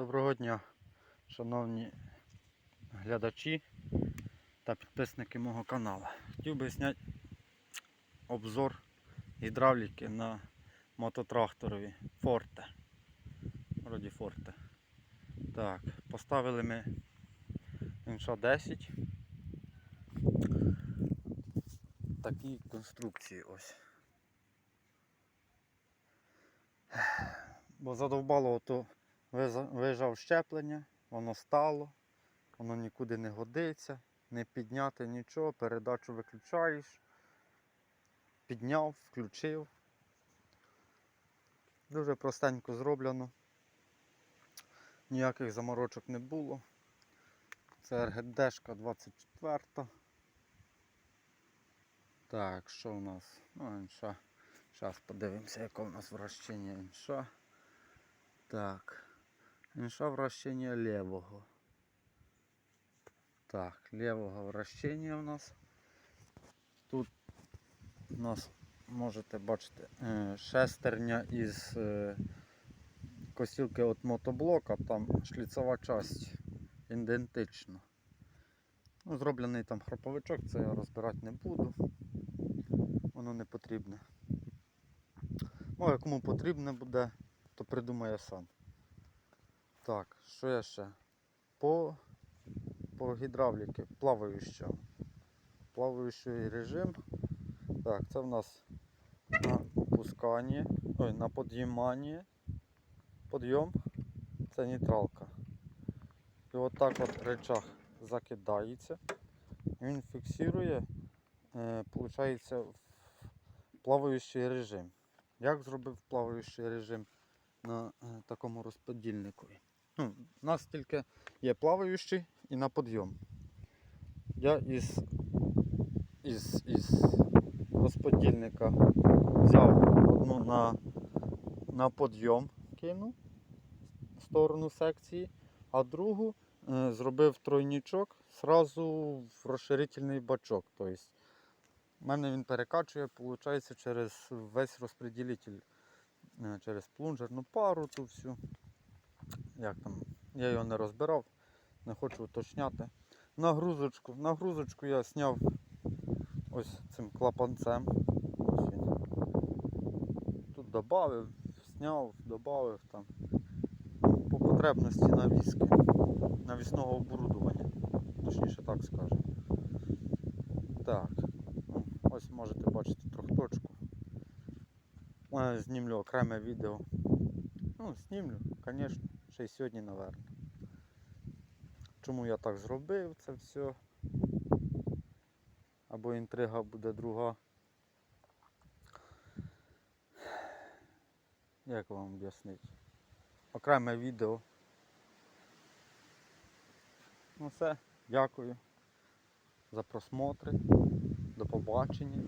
Доброго дня, шановні глядачі та підписники мого каналу. Хотів би зняти обзор гідравліки на мототракторові Форте. Вроді Форте. Так, поставили ми інша 10. Такі конструкції ось. Бо задовбало ото Вижав щеплення, воно стало, воно нікуди не годиться, не підняти нічого, передачу виключаєш, підняв, включив. Дуже простенько зроблено. Ніяких заморочок не було. Це РГДшка 24. Так, що у нас? Ну, інша. Зараз подивимося, яке у нас вращення інша. Так. Інша вращення лівого. Так, лівого вращення у нас. Тут у нас можете бачити е, шестерня із е, косілки від мотоблока, там шліцова часть ідентична. Ну, зроблений там храповичок, це я розбирати не буду. Воно не потрібне. Ну, а кому потрібне буде, то придумає сам. Так, що я ще? По, по гідравліки плаваюча. Плаваючий режим. Так, це в нас на опусканні, ой, на підійманні. Підйом. Це нейтралка. І отак от речах закидається. Він фіксує, е, виходить, плаваючий режим. Як зробив плаваючий режим на е, такому розподільнику? Ну, у нас тільки є плаваючий і на підйом. Я із, із, із розподільника взяв одну на, на підйом, кинув в сторону секції, а другу е, зробив тройничок зразу в розширительний бачок. Тобто, у мене він перекачує, виходить, через весь розподілитель, через плунжерну пару ту всю як там, я його не розбирав, не хочу уточняти. Нагрузочку, нагрузочку я зняв ось цим клапанцем. Тут додав, зняв, додав там. По потребності навіски, навісного оборудування. Точніше так скажу. Так, ну, ось можете бачити. Е, Знімлю окреме відео. Ну, знімлю, звісно, ще й сьогодні, напевно. Чому я так зробив це все? Або інтрига буде друга. Як вам об'яснити? Окреме відео. Ну все, дякую за просмотри. До побачення.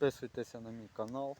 Підписуйтеся на мій канал.